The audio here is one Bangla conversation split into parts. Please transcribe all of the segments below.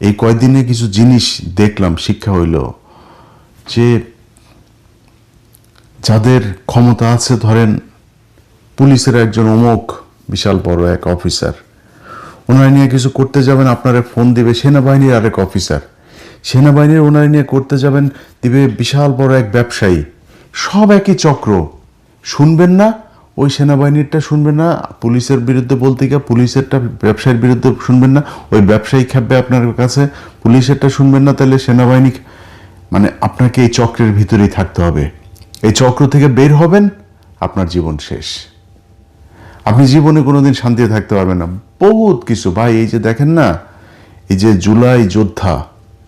এই কয়দিনে কিছু জিনিস দেখলাম, শিক্ষা হইল যে যাদের ক্ষমতা আছে, ধরেন পুলিশের একজন অমুক বিশাল বড় এক অফিসার, ওনারা নিয়ে কিছু করতে যাবেন, আপনারা ফোন দিবে, সেনাবাহিনীর আরেক অফিসার, সেনাবাহিনীর ওনারা নিয়ে করতে যাবেন, দিবে বিশাল বড় এক ব্যবসায়ী, সব একই চক্র, শুনবেন না ওই সেনাবাহিনীরটা শুনবেন না, পুলিশের বিরুদ্ধে বলতে গিয়ে পুলিশেরটা ব্যবসায়ীর বিরুদ্ধে শুনবেন না, ওই ব্যবসায়ী খেপবে আপনার কাছে, পুলিশেরটা শুনবেন না, তাহলে সেনাবাহিনী মানে আপনাকে এই চক্রের ভিতরেই থাকতে হবে। এই চক্র থেকে বের হবেন, আপনার জীবন শেষ। আপনি জীবনে কোনোদিন শান্তিতে থাকতে পারবেন না। বহুত কিছু। ভাই, এই যে দেখেন না, এই যে জুলাই যোদ্ধা,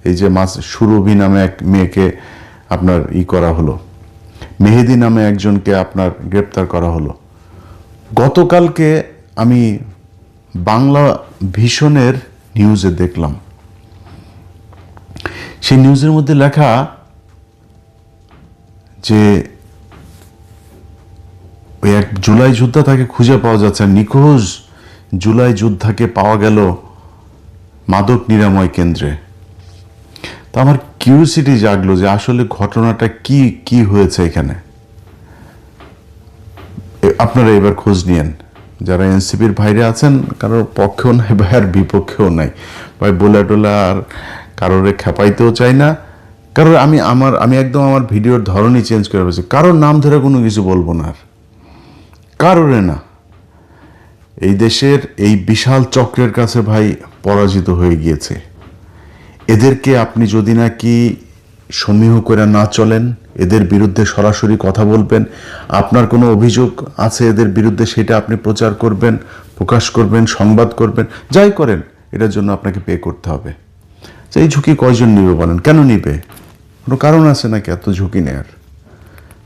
এই যে মাস সুরভি নামে এক মেয়েকে আপনার ই করা হলো, মেহেদি নামে একজনকে আপনার গ্রেপ্তার করা হলো গতকালকে আমি বাংলা ভীষণের নিউজে দেখলাম। সেই নিউজের মধ্যে লেখা যে ওই এক জুলাই যোদ্ধা তাকে খুঁজে পাওয়া যাচ্ছে। নিখোঁজ জুলাই যোদ্ধাকে পাওয়া গেল মাদক নিরাময় কেন্দ্রে। তো আমার কিউরিসিটি জাগলো যে আসলে ঘটনাটা কি কি হয়েছে এখানে? আপনারা এবার খোঁজ নিয়েন। যারা এনসিপির বাইরে আছেন, কারোর পক্ষেও নাই বা আর বিপক্ষেও নাই। ভাই বোলা টোলা আর কারোরে খেপাইতেও চাই না। কারণ আমি আমার, আমি একদম আমার ভিডিওর ধরনই চেঞ্জ করে ফেলেছি। কারোর নাম ধরে কোনো কিছু বলব না আর। কারোরে না। এই দেশের এই বিশাল চক্রের কাছে ভাই পরাজিত হয়ে গিয়েছে। এদেরকে আপনি যদি নাকি সমীহ করে না চলেন এদের বিরুদ্ধে সরাসরি কথা বলবেন। আপনার কোনো অভিযোগ আছে এদের বিরুদ্ধে সেটা আপনি প্রচার করবেন, প্রকাশ করবেন, সংবাদ করবেন, যাই করেন, এটার জন্য আপনাকে পে করতে হবে। এই ঝুঁকি কয়জন নিবে বলেন? কেন নিবে? কোনো কারণ আছে নাকি এত ঝুঁকি নেয়ার?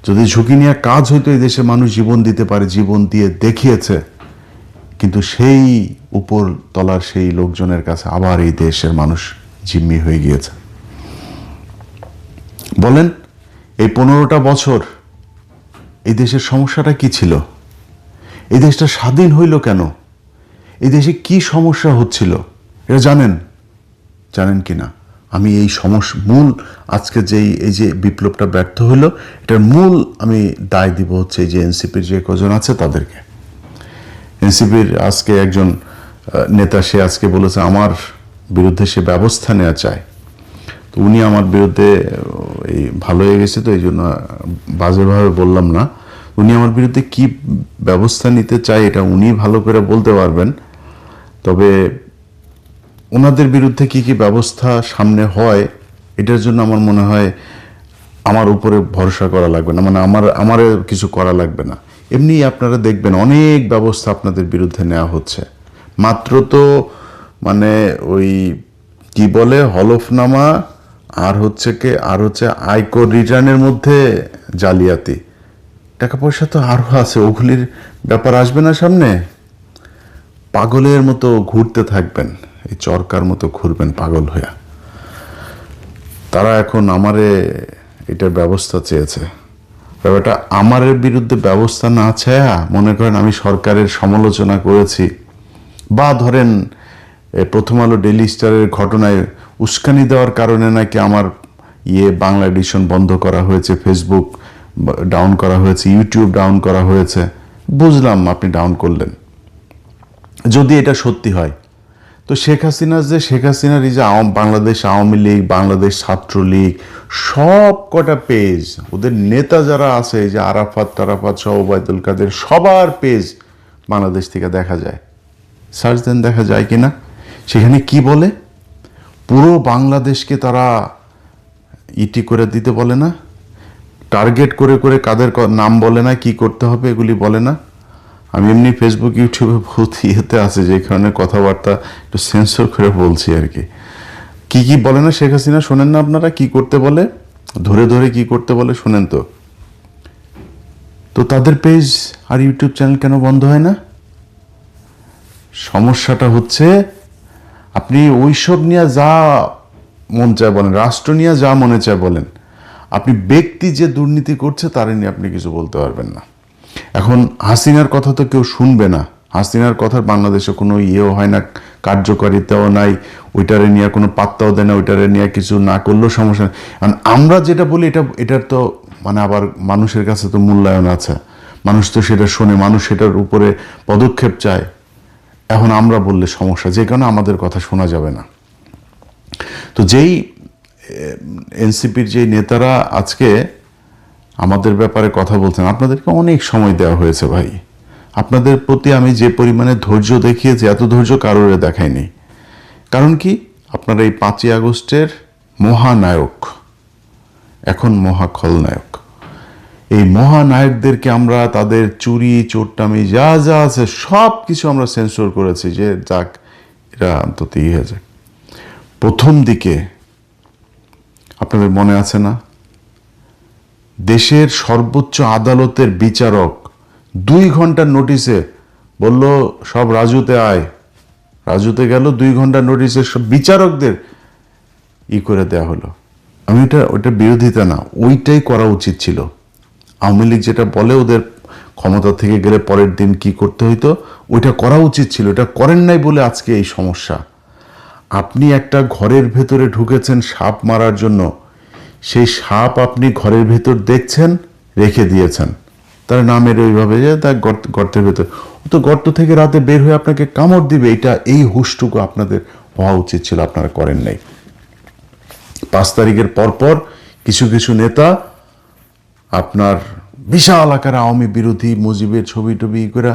যদি ঝুঁকি নিয়ে কাজ হইতো এই দেশে মানুষ জীবন দিতে পারে, জীবন দিয়ে দেখিয়েছে, কিন্তু সেই উপর তলার সেই লোকজনের কাছে আবার এই দেশের মানুষ জিম্মি হয়ে গিয়েছে। বলেন এই পনেরোটা বছর এই দেশের সমস্যাটা কি ছিল? এই দেশটা স্বাধীন হইল কেন? এই দেশে কি সমস্যা হচ্ছিল? এটা জানেন? জানেন কি না? আমি এই সমস্যা মূল আজকে যেই, এই যে বিপ্লবটা ব্যর্থ হইল, এটার মূল আমি দায় দিব হচ্ছে এই যে এনসিপির যে কজন আছে তাদেরকে। এনসিপির আজকে একজন নেতা, সে আজকে বলেছে, আমার বিরুদ্ধে সে ব্যবস্থা নেওয়া চায়। তো উনি আমার বিরুদ্ধে এই ভালো হয়ে গেছে তো, এই জন্য বাজেভাবে বললাম না। উনি আমার বিরুদ্ধে কি ব্যবস্থা নিতে চায় এটা উনি ভালো করে বলতে পারবেন। তবে ওনাদের বিরুদ্ধে কি কি ব্যবস্থা সামনে হয়, এটার জন্য আমার মনে হয় আমার উপরে ভরসা করা লাগবে না মানে আমার আমার কিছু করা লাগবে না। এমনি আপনারা দেখবেন অনেক ব্যবস্থা আপনাদের বিরুদ্ধে নেওয়া হচ্ছে। মাত্র তো মানে ওই কি বলে হলফনামা আর হচ্ছে কি? আর হচ্ছে আয়কর রিটার্নের মধ্যে জালিয়াতি। টাকা পয়সা তো আরও আছে, ওগুলির ব্যাপার আসবে না সামনে? পাগলের মতো ঘুরতে থাকবেন, এই চরকার মতো ঘুরবেন পাগল হইয়া। তারা এখন আমারে এটার ব্যবস্থা চেয়েছে। ব্যাপারটা আমারের বিরুদ্ধে ব্যবস্থা না ছায়া মনে করেন আমি সরকারের সমালোচনা করেছি। বা ধরেন প্রথম আলো ডেলি স্টারের ঘটনায় উস্কানি দেওয়ার কারণে নাকি আমার ইয়ে বাংলা এডিশন বন্ধ করা হয়েছে ফেসবুক ডাউন করা হয়েছে ইউটিউব ডাউন করা হয়েছে। বুঝলাম আপনি ডাউন করলেন। যদি এটা সত্যি হয়, তো শেখ হাসিনা যে, শেখ হাসিনার এই যে বাংলাদেশ আওয়ামী লীগ, বাংলাদেশ ছাত্রলীগ, সব কটা পেজ ওদের নেতা যারা আছে যে আরাফাত টারাফাত সহ ওবায়দুল কাদের, সবার পেজ বাংলাদেশ থেকে দেখা যায়। সার্চ দেন দেখা যায় কিনা? সেখানে কি বলে? পুরো বাংলাদেশকে তারা ইটি করে দিতে বলে না? টার্গেট করে করে কাদের নাম বলে না, কি করতে হবে এগুলি বলে না? আমি এমনি ফেসবুক ইউটিউবে বহুত ইয়েতে আছে, যে কারণে কথাবার্তা একটু সেন্সর করে বলছি আর কি। কি কি বলে না শেখ হাসিনা? শোনেন না আপনারা, কি করতে বলে? ধরে ধরে কি করতে বলে শোনেন তো। তো তাদের পেজ আর ইউটিউব চ্যানেল কেন বন্ধ হয় না? সমস্যাটা হচ্ছে আপনি ওইসব নিয়ে যা মন চায় বলেন, রাষ্ট্র নিয়ে যা মনে চায় বলেন, আপনি ব্যক্তি যে দুর্নীতি করছে তার নিয়ে আপনি কিছু বলতে পারবেন না। এখন হাসিনার কথা তো কেউ শুনবে না। হাসিনার কথার বাংলাদেশে কোনো ইয়েও হয় না, কার্যকারিতাও নাই, ওইটারে নিয়ে কোনো পাত্তাও দেয় না, ওইটারে নিয়ে কিছু না করলেও সমস্যা কারণ আমরা যেটা বলি, এটা, এটার তো মানে আবার মানুষের কাছে তো মূল্যায়ন আছে। মানুষ তো সেটা শোনে, মানুষ সেটার উপরে পদক্ষেপ চায়। এখন আমরা বললে সমস্যা, যে কারণে আমাদের কথা শোনা যাবে না। তো যেই এনসিপির যেই নেতারা আজকে আমাদের ব্যাপারে কথা বলছেন, আপনাদেরকে অনেক সময় দেওয়া হয়েছে ভাই। আপনাদের প্রতি আমি যে পরিমাণে ধৈর্য দেখিয়েছি, এত ধৈর্য কারোরে দেখাইনি কারণ কি? আপনারা এই পাঁচই আগস্টের মহানায়ক, এখন মহা খলনায়ক এই মহানায়কদেরকে আমরা, তাদের চুরি চোট্টামি যা যা আছে সব কিছু আমরা সেন্সর করেছি যে যাক, এরা অন্তত ইয়ে হয়ে যাক। প্রথম দিকে আপনাদের মনে আছে না? দেশের সর্বোচ্চ আদালতের বিচারক দুই ঘণ্টার নোটিশে বলল, সব রাজুতে আয়। রাজুতে গেল, দুই ঘণ্টার নোটিশে সব বিচারকদের ই করে দেয়া হলো। আমি এটা ওটা বিরোধিতা না, ওইটাই করা উচিত ছিল। আওয়ামী লীগ যেটা বলে ওদের ক্ষমতা থেকে গেলে পরের দিন কি করতে হইতো, ওইটা করা উচিত ছিল এটা করেন নাই বলে আজকে এই সমস্যা। আপনি একটা ঘরের ভেতরে ঢুকেছেন সাপ মারার জন্য, সেই সাপ আপনি ঘরের ভেতর দেখছেন, রেখে দিয়েছেন। তার নামের ওইভাবে যে তার গর্ত- গর্তের ভেতর। ও তো গর্ত থেকে রাতে বের হয়ে আপনাকে কামড় দিবে, এটা এই হুশটুকু আপনাদের হওয়া উচিত ছিল, আপনারা করেন নাই। পাঁচ তারিখের পরপর কিছু কিছু নেতা আপনার বিশাল আকারে আওয়ামী বিরোধী মুজিবের ছবি টবি করে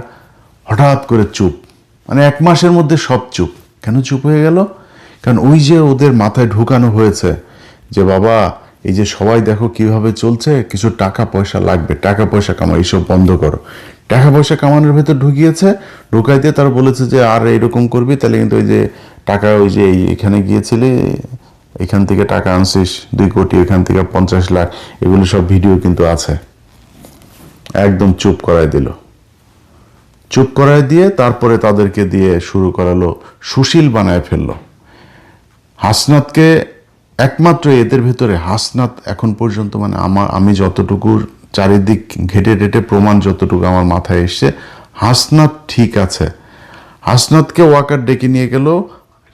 হঠাৎ করে চুপ। মানে এক মাসের মধ্যে সব চুপ। কেন চুপ হয়ে গেল? কারণ ওই যে ওদের মাথায় ঢুকানো হয়েছে যে, বাবা, এই যে সবাই দেখো কীভাবে চলছে, কিছু টাকা পয়সা লাগবে, টাকা পয়সা কামাও, এইসব বন্ধ করো। টাকা পয়সা কামানোর ভেতর ঢুকিয়েছে ঢুকাই দিয়ে তারা বলেছে যে, আর এরকম করবি, তাহলে কিন্তু ওই যে টাকা ওই যে এখানে গিয়েছিলি এখান থেকে টাকা আনছিস, দুই কোটি, এখান থেকে পঞ্চাশ লাখ, এগুলো সব ভিডিও কিন্তু আছে। একদম চুপ করায় দিল। চুপ করায় দিয়ে তারপরে তাদেরকে দিয়ে শুরু করালো, সুশীল বানায় ফেলল। হাসনাতকে একমাত্র এদের ভেতরে, হাসনাত এখন পর্যন্ত মানে আমার, আমি যতটুকু চারিদিক ঘেটে টেটে প্রমাণ যতটুকু আমার মাথায় এসছে, হাসনাত ঠিক আছে। হাসনাতকে ওয়াকার ডেকে নিয়ে গেল,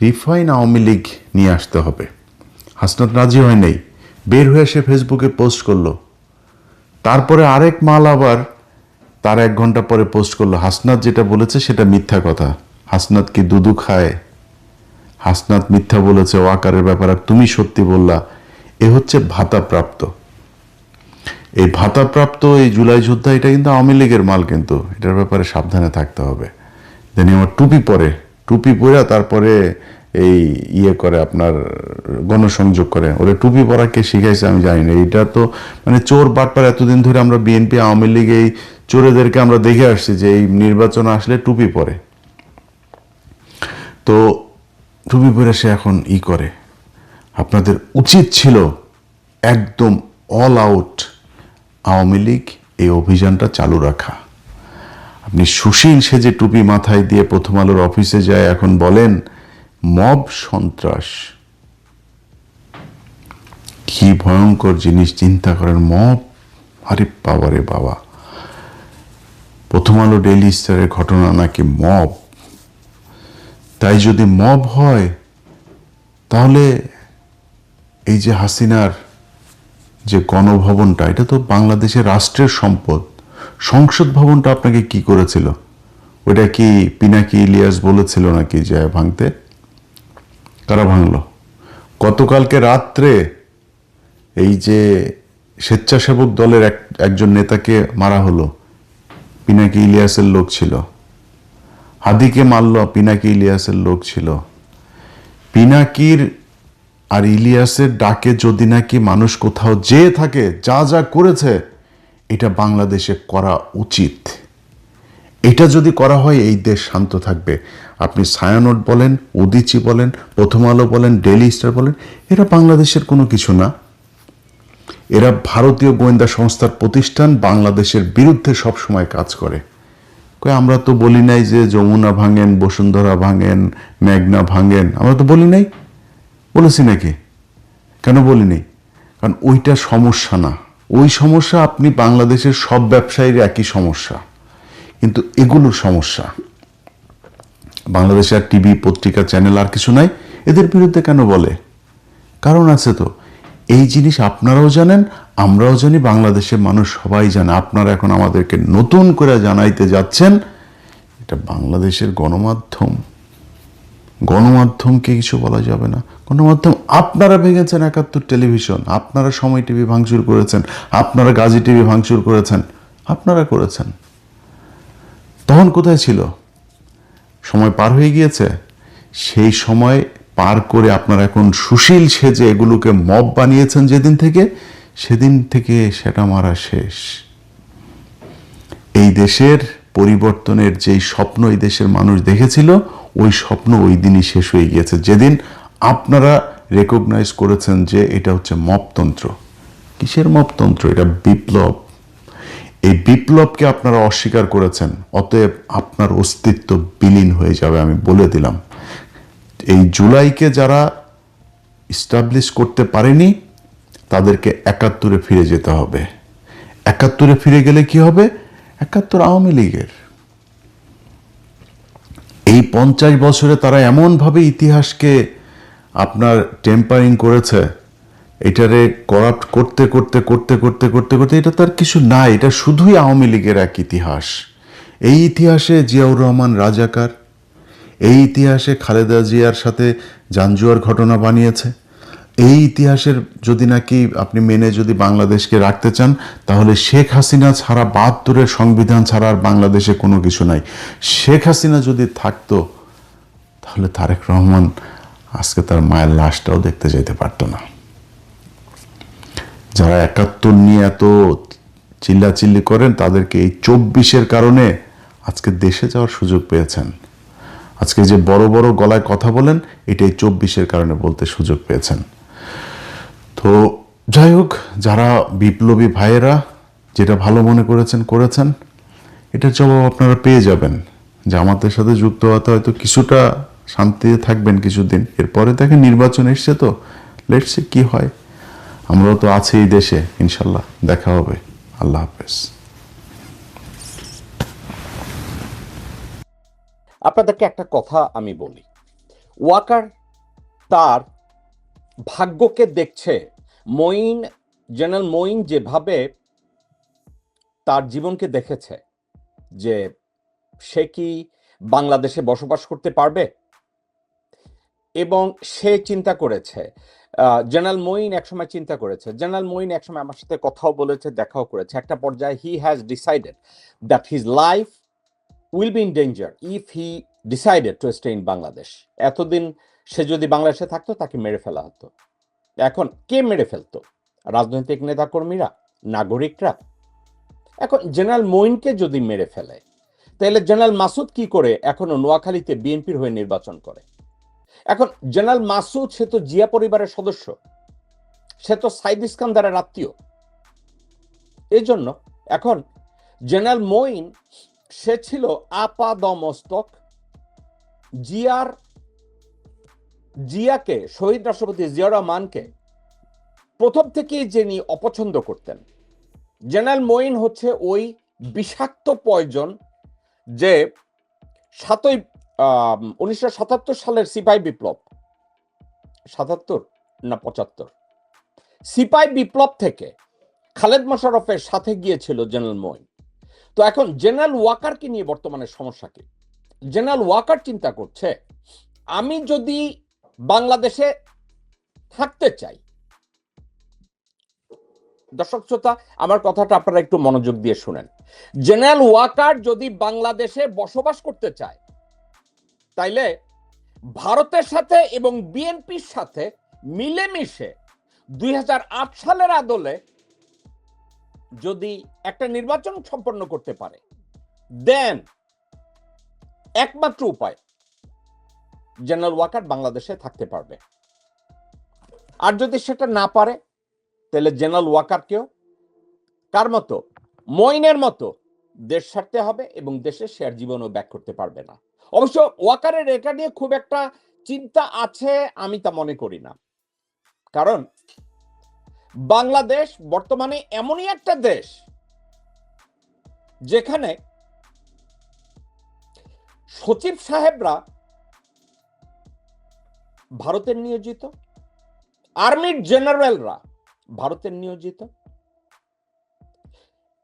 রিফাইন আওয়ামী লীগ নিয়ে আসতে হবে। হাসনাত রাজি হয় নেই। বের হয়ে সে ফেসবুকে পোস্ট করল। তারপরে আরেক মাল আবার তার এক ঘণ্টা পরে পোস্ট করল। হাসনাত যেটা বলেছে সেটা মিথ্যা কথা। হাসনাত কি দুদু খায়? হাসনাত মিথ্যা বলেছে ওয়াকারের ব্যাপারে। তুমি সত্যি বললা, এ হচ্ছে ভাতাপ্রাপ্ত। এই ভাতাপ্রাপ্ত, এই জুলাই যোদ্ধা, এটা কিন্তু আওয়ামী লীগের মাল কিন্তু। এটার ব্যাপারে সাবধানে থাকতে হবে। দেন আমার টুপি পরে। টুপি পরে, তারপরে এই ইয়ে করে আপনার গণসংযোগ করে। ওরে টুপি পরা কে শিখাইছে আমি জানি না। এটা তো মানে চোর বাটপার এতদিন ধরে আমরা বিএনপি, আওয়ামী লীগ এই চোরেদেরকে আমরা দেখে আসছি যে এই নির্বাচন আসলে টুপি পরে। তো টুপি পরে সে এখন ই করে। আপনাদের উচিত ছিল একদম অল আউট আওয়ামী লীগ এই অভিযানটা চালু রাখা। আপনি সুশীল সেজে টুপি মাথায় দিয়ে প্রথম আলোর অফিসে যায় এখন বলেন মব সন্ত্রাস। কি ভয়ঙ্কর জিনিস চিন্তা করেন মব। আরে বাবা রে বাবা। প্রথম আলো ডেইলি স্টারের ঘটনা নাকি মব? তাই যদি মব হয়, তাহলে এই যে হাসিনার যে গণভবনটা, এটা তো বাংলাদেশের রাষ্ট্রের সম্পদ। সংসদ ভবনটা আপনাকে কি করেছিল? ওটা কি পিনাকি ইলিয়াস বলেছিল নাকি, যে ভাঙতে? কারা ভাঙলো। গতকালকে রাত্রে এই যে স্বেচ্ছাসেবক দলের এক, একজন নেতাকে মারা হলো, পিনাকি ইলিয়াসের লোক ছিল। হাদিকে মারল, পিনাকি ইলিয়াসের লোক ছিল। পিনাকির আর ইলিয়াসের ডাকে যদি নাকি মানুষ কোথাও যেয়ে থাকে, যা যা করেছে, এটা বাংলাদেশে করা উচিত। এটা যদি করা হয়, এই দেশ শান্ত থাকবে। আপনি ছায়ানট বলেন, উদিচি বলেন প্রথম আলো বলেন ডেলি স্টার বলেন, এরা বাংলাদেশের কোনো কিছু না। এরা ভারতীয় গোয়েন্দা সংস্থার প্রতিষ্ঠান, বাংলাদেশের বিরুদ্ধে সবসময় কাজ করে। আমরা তো বলি নাই যে যমুনা ভাঙেন, বসুন্ধরা ভাঙেন, মেঘনা ভাঙেন, আমরা তো বলি নাই। বলেছি নাকি? কেন বলিনি কারণ ওইটা সমস্যা না। ওই সমস্যা আপনি বাংলাদেশের সব ব্যবসায়ীর একই সমস্যা। কিন্তু এগুলোর সমস্যা। বাংলাদেশে আর টিভি, পত্রিকা, চ্যানেল আর কিছু নাই, এদের বিরুদ্ধে কেন বলে? কারণ আছে তো। এই জিনিস আপনারাও জানেন, আমরাও জানি, বাংলাদেশের মানুষ সবাই জানে। আপনারা এখন আমাদেরকে নতুন করে জানাইতে যাচ্ছেন, এটা বাংলাদেশের গণমাধ্যম। গণমাধ্যমকে কিছু বলা যাবে না। গণমাধ্যম, আপনারা ভেঙেছেন একাত্তর টেলিভিশন, আপনারা সময় টিভি ভাঙচুর করেছেন, আপনারা গাজী টিভি ভাঙচুর করেছেন, আপনারা করেছেন। তখন কোথায় ছিল? সময় পার হয়ে গিয়েছে, সেই সময় পার করে আপনারা এখন সুশীল সেজে এগুলোকে মব বানিয়েছেন যেদিন থেকে, সেদিন থেকে সেটা মারা শেষ। এই দেশের পরিবর্তনের যেই স্বপ্ন এই দেশের মানুষ দেখেছিল, ওই স্বপ্ন ওই দিনই শেষ হয়ে গিয়েছে। যেদিন আপনারা রেকগনাইজ করেছেন যে এটা হচ্ছে মপতন্ত্র। কিসের মপতন্ত্র? এটা বিপ্লব। এই বিপ্লবকে আপনারা অস্বীকার করেছেন, অতএব আপনার অস্তিত্ব বিলীন হয়ে যাবে আমি বলে দিলাম। এই জুলাইকে যারা ইস্টাবলিশ করতে পারেনি, তাদেরকে একাত্তরে ফিরে যেতে হবে। একাত্তরে ফিরে গেলে কি হবে? একাত্তর আওয়ামী লীগের। এই পঞ্চাশ বছরে তারা এমনভাবে ইতিহাসকে আপনার টেম্পারিং করেছে এটারে করাপ্ট করতে করতে করতে করতে করতে করতে এটা তার কিছু নাই। এটা শুধুই আওয়ামী লীগের এক ইতিহাস। এই ইতিহাসে জিয়াউর রহমান রাজাকার, এই ইতিহাসে খালেদা জিয়ার সাথে জাঞ্জুয়ার ঘটনা বানিয়েছে। এই ইতিহাসের যদি নাকি আপনি মেনে যদি বাংলাদেশকে রাখতে চান, তাহলে শেখ হাসিনা ছাড়া বাহাত্তরের সংবিধান ছাড়া আর বাংলাদেশে কোনো কিছু নাই। শেখ হাসিনা যদি থাকতো, তাহলে তারেক রহমান আজকে তার মায়ের লাশটাও দেখতে যেতে পারতো না। যারা একাত্তর নিয়ে এত চিল্লাচিল্লি করেন, তাদেরকে এই চব্বিশের কারণে আজকে দেশে যাওয়ার সুযোগ পেয়েছেন। আজকে যে বড় বড় গলায় কথা বলেন, এটাই চব্বিশের কারণে বলতে সুযোগ পেয়েছেন। তো যাই হোক, যারা বিপ্লবী ভাইয়েরা যেটা ভালো মনে করেছেন করেছেন, এটার জবাব আপনারা পেয়ে যাবেন। যে আমাদের সাথে যুক্ত হতে হয়তো কিছুটা শান্তিতে থাকবেন কিছুদিন। এরপরে দেখেন নির্বাচন এসছে তো লেটসে কি হয়। আমরাও তো আছি এই দেশে, ইনশাল্লাহ। দেখা হবে। আল্লাহ হাফেজ। আপনাদেরকে একটা কথা আমি বলি। ওয়াকার তার ভাগ্যকে দেখছে। মঈন, জেনারেল মঈন যেভাবে তার জীবনকে দেখেছে, যে সে কি বাংলাদেশে বসবাস করতে পারবে? এবং সে চিন্তা করেছে জেনারেল মঈন একসময় চিন্তা করেছে। জেনারেল মঈন একসময় আমার সাথে কথাও বলেছে, দেখাও করেছে। একটা পর্যায়ে he has decided that his life will be in danger if he decided to stay in Bangladesh এতদিন সে যদি বাংলাদেশে থাকতো, তাকে মেরে ফেলা হতো। এখন কে মেরে ফেলতো? রাজনৈতিক নেতাকর্মীরা? নাগরিকরা? এখন জেনারেল মঈনকে যদি মেরে ফেলে, তাহলে জেনারেল মাসুদ কি করে এখনও নোয়াখালীতে বিএনপির হয়ে নির্বাচন করে? এখন জেনারেল মাসুদ, সে তো জিয়া পরিবারের সদস্য। সে তো সাইদ ইস্কান্দারের আত্মীয়। এই জন্য এখন জেনারেল মঈন, সে ছিল আপাদমস্তক। জিয়ার, জিয়াকে, শহীদ রাষ্ট্রপতি জিয়া রহমানকে প্রথম থেকেই যিনি অপছন্দ করতেন। জেনারেল মঈন হচ্ছে ওই বিষাক্ত পয়জন যে সাতই উনিশশো সাতাত্তর সালের সিপাই বিপ্লব। সাতাত্তর না পঁচাত্তর? সিপাই বিপ্লব থেকে খালেদ মোশারফের সাথে গিয়েছিল জেনারেল মঈন। তো এখন জেনারেল ওয়াকারকে নিয়ে বর্তমানে সমস্যা কি? জেনারেল ওয়াকার চিন্তা করছে, আমি যদি বাংলাদেশে থাকতে চাই, দর্শক শ্রোতা, আমার কথাটা আপনারা একটু মনোযোগ দিয়ে শুনেন। জেনারেল ওয়াকার যদি বাংলাদেশে বসবাস করতে চায় তাইলে ভারতের সাথে এবং বিএনপির সাথে মিলেমিশে দুই হাজার আট সালের আদলে যদি একটা নির্বাচন সম্পন্ন করতে পারে দেন একমাত্র উপায় জেনারেল ওয়াকার বাংলাদেশে থাকতে পারবে। আর যদি সেটা না পারে, তাহলে জেনারেল ওয়াকারকেও কার মতো? মইনের মতো। দেশ ছাড়তে হবে এবং দেশে শেয়ার জীবনও ব্যাক করতে পারবে না। অবশ্য ওয়াকারের এটা নিয়ে খুব একটা চিন্তা আছে আমি তা মনে করি না। কারণ বাংলাদেশ বর্তমানে এমনই একটা দেশ যেখানে সচিব সাহেবরা ভারতের নিয়োজিত, আর্মির জেনারেলরা ভারতের নিয়োজিত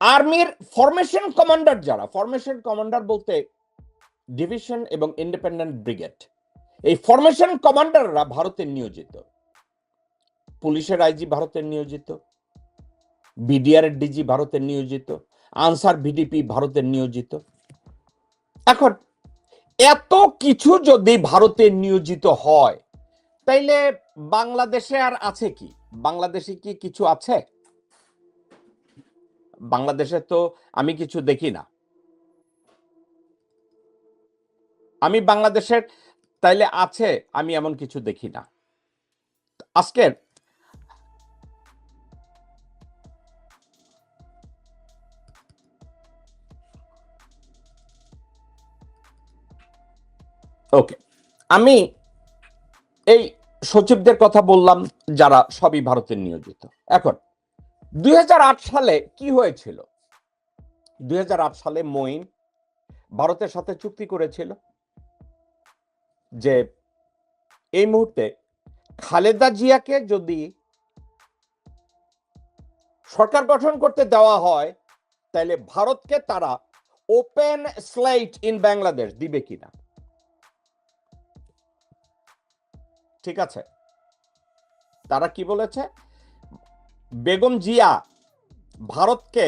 আর্মির ফরমেশন কমান্ডার যারা ফরমেশন কমান্ডার বলতে ডিভিশন এবং ইন্ডিপেন্ডেন্ট ব্রিগেড এই ফরমেশন কমান্ডাররা ভারতের নিয়োজিত। পুলিশের আইজি ভারতের নিয়োজিত। বিডিআর ডিজি ভারতের নিয়োজিত। আনসার ভিডিপি ভারতের নিয়োজিত। এখন, এত কিছু যদি ভারতে নিয়োজিত হয়, তাইলে বাংলাদেশে আর আছে কি? বাংলাদেশে কি কিছু আছে? বাংলাদেশে তো আমি কিছু দেখি না। আমি বাংলাদেশের তাইলে আছে, আমি এমন কিছু দেখি না। আজকের ওকে, আমি এই সচিবদের কথা বললাম যারা সবই ভারতের নিয়োজিত। এখন দুই হাজার আট সালে কি হয়েছিল? দুই হাজার আট সালে মঈন ভারতের সাথে চুক্তি করেছিল যে এই মুহূর্তে খালেদা জিয়াকে যদি সরকার গঠন করতে দেওয়া হয় তাহলে ভারতকে তারা ওপেন স্লাইট ইন বাংলাদেশ দিবে কিনা? ঠিক আছে? তারা কি বলেছে? বেগম জিয়া ভারতকে,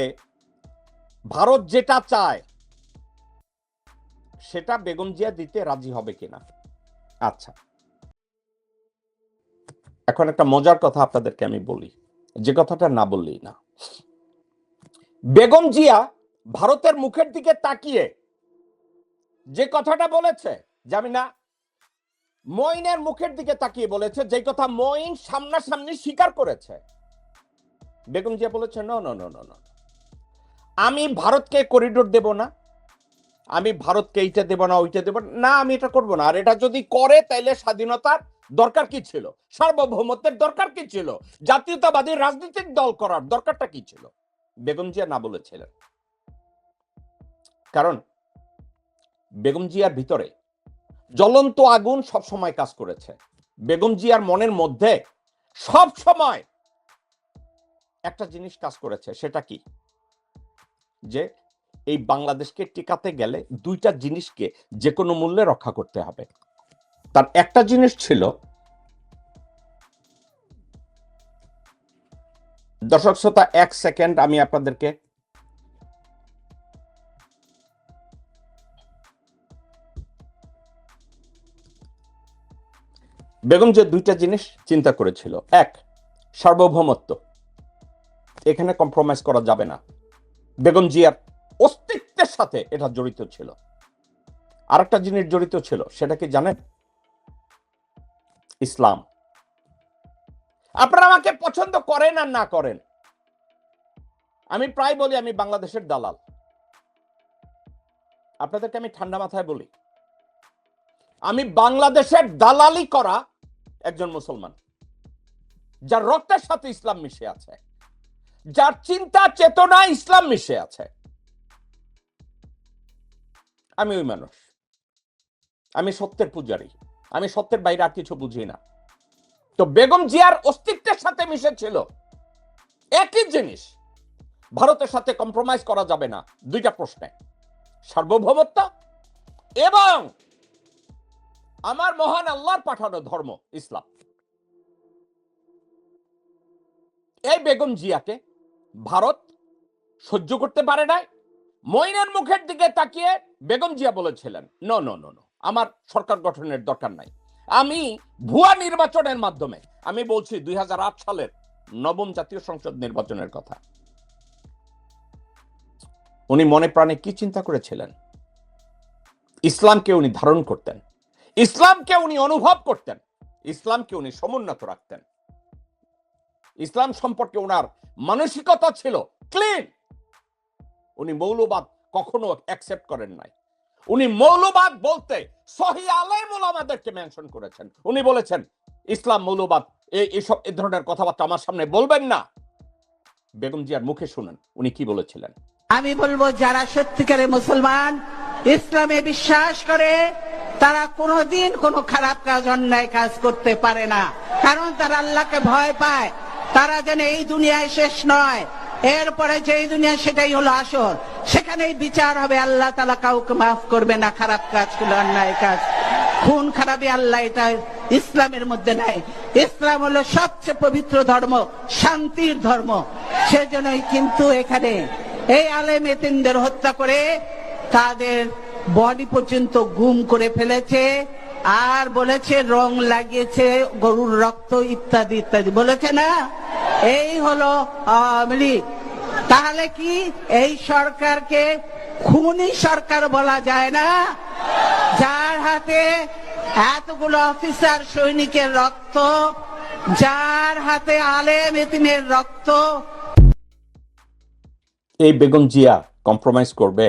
ভারত যেটা চায়, সেটা বেগম জিয়া দিতে রাজি হবে কিনা? আচ্ছা। এখন একটা মজার কথা আপনাদেরকে আমি বলি। যে কথাটা না বললেই না। বেগম জিয়া ভারতের মুখের দিকে তাকিয়ে যে কথাটা বলেছে আমি না মইনের মুখের দিকে তাকিয়ে বলেছে যে কথা মইন সামনাসামনি স্বীকার করেছে বেগম জিয়া বলেছে ন ন ন ন আমি ভারতকে করিডোর দেব না। আমি ভারতকে এইটা দেব না, ওইটা দেব না। আমি এটা করব না। আর এটা যদি করে, তাইলে স্বাধীনতার দরকার কি ছিল? সার্বভৌমত্বের দরকার কি ছিল? জাতীয়তাবাদী রাজনৈতিক দল করার দরকারটা কি ছিল? বেগম জিয়া না বলেছিলেন। কারণ বেগম জিয়ার ভিতরে জ্বলন্ত আগুন সব সময় কাজ করেছে। বেগম জিয়ার মনের মধ্যে সব সময় একটা জিনিস কাজ করেছে, সেটা কি? যে এই বাংলাদেশকে টিকাতে গেলে দুইটা জিনিসকে যে কোনো মূল্যে রক্ষা করতে হবে। তার একটা জিনিস ছিল দর্শক শ্রোতা, এক সেকেন্ড, আমি আপনাদেরকে বেগম যে দুইটা জিনিস চিন্তা করেছিল, এক, সার্বভৌমত্ব। এখানে কম্প্রোমাইজ করা যাবে না। বেগম জিয়ার অস্তিত্বের সাথে এটা জড়িত ছিল। আরেকটা জিনিস জড়িত ছিল, সেটা কি জানেন? ইসলাম। আপনারা আমাকে পছন্দ করেন আর না করেন? আমি প্রায় বলি আমি বাংলাদেশের দালাল। আপনাদেরকে আমি ঠান্ডা মাথায় বলি, আমি বাংলাদেশের দালালি করা একজন মুসলমান, যার রক্তের সাথে ইসলাম মিশে আছে। যার চিন্তা, চেতনা ইসলাম মিশে আছে। আমি ওই মানুষ। আমি সত্যের পূজারী। আমি সত্যের বাইরে আর কিছু বুঝি না। তো বেগম জিয়ার অস্তিত্বের সাথে মিশেছিল। একই জিনিস। ভারতের সাথে কম্প্রোমাইজ করা যাবে না। দুইটা প্রশ্নে। সার্বভৌমত্ব এবং আমার মহান আল্লাহর পাঠানো ধর্ম, ইসলাম। এই বেগম জিয়াকে ভারত সহ্য করতে পারে নাই। মইনের মুখের দিকে তাকিয়ে বেগম জিয়া বলেছিলেন ন ন ন ন আমার সরকার গঠনের দরকার নাই। আমি ভুয়া নির্বাচনের মাধ্যমে, আমি বলছি দুই সালের নবম জাতীয় সংসদ নির্বাচনের কথা। উনি মনে প্রাণে কি চিন্তা করেছিলেন? ইসলামকে উনি ধারণ করতেন। ইসলামকে উনি অনুভব করতেন। ইসলামকে উনি সমুন্নত রাখতেন। ইসলাম সম্পর্কে ওনার মানসিকতা ছিল ক্লিন উনি মৌলবাদ কখনো অ্যাকসেপ্ট করেন নাই। উনি মৌলবাদ বলতে সহি আলেম মেনশন করেছেন। উনি বলেছেন, ইসলাম মৌলবাদ, এই, এসব, এ ধরনের কথাবার্তা আমার সামনে বলবেন না। বেগম জিয়ার মুখে শুনেন, উনি কি বলেছিলেন? আমি বলব, যারা সত্যিকারে মুসলমান, ইসলামে বিশ্বাস করে, তারা কোনোদিন কোনো খারাপ কাজ, অন্যায় কাজ করতে পারে না। কারণ তারা আল্লাহকে ভয় পায়। তারা যেন এই দুনিয়ায় শেষ নয়। এরপরে যে দুনিয়া সেটাই হলো আসল। সেখানেই বিচার হবে। আল্লাহ তালা কাউকে মাফ করবে না। খারাপ কাজ করলে অন্যায় কাজ। খুন খারাপি আল্লাহ এটা ইসলামের মধ্যে নাই। ইসলাম হলো সবচেয়ে পবিত্র ধর্ম, শান্তির ধর্ম। সেজন্যই কিন্তু এখানে এই আলেম এতিমদের হত্যা করে তাদের বডি পর্যন্ত গুম করে ফেলেছে। আর বলেছে রং লাগিয়েছে, গরুর রক্ত ইত্যাদি ইত্যাদি। বলেছে না? এই হলো তাহলে কি এই সরকারকে খুনি সরকার বলা যায় না? যার হাতে এতগুলো অফিসার সৈনিকের রক্ত, যার হাতে আলেম এতিমের রক্ত। এই বেগম জিয়া কম্প্রোমাইজ করবে।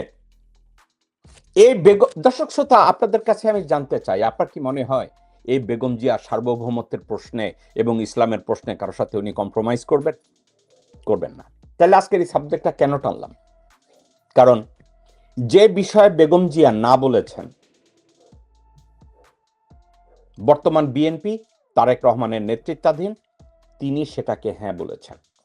এই বেগম, দর্শক শ্রোতা, আপনাদের কাছে আমি জানতে চাই, আপনার কি মনে হয় এই বেগম জিয়া সার্বভৌমত্বের প্রশ্নে এবং ইসলামের প্রশ্নে কারোর সাথে উনি কম্প্রোমাইজ করবেন? করবেন না। তাহলে আজকের এই সাবজেক্টটা কেন টানলাম? কারণ যে বিষয়ে বেগম জিয়া না বলেছেন, বর্তমান বিএনপি, তারেক রহমানের নেতৃত্বাধীন, তিনি সেটাকে হ্যাঁ বলেছেন।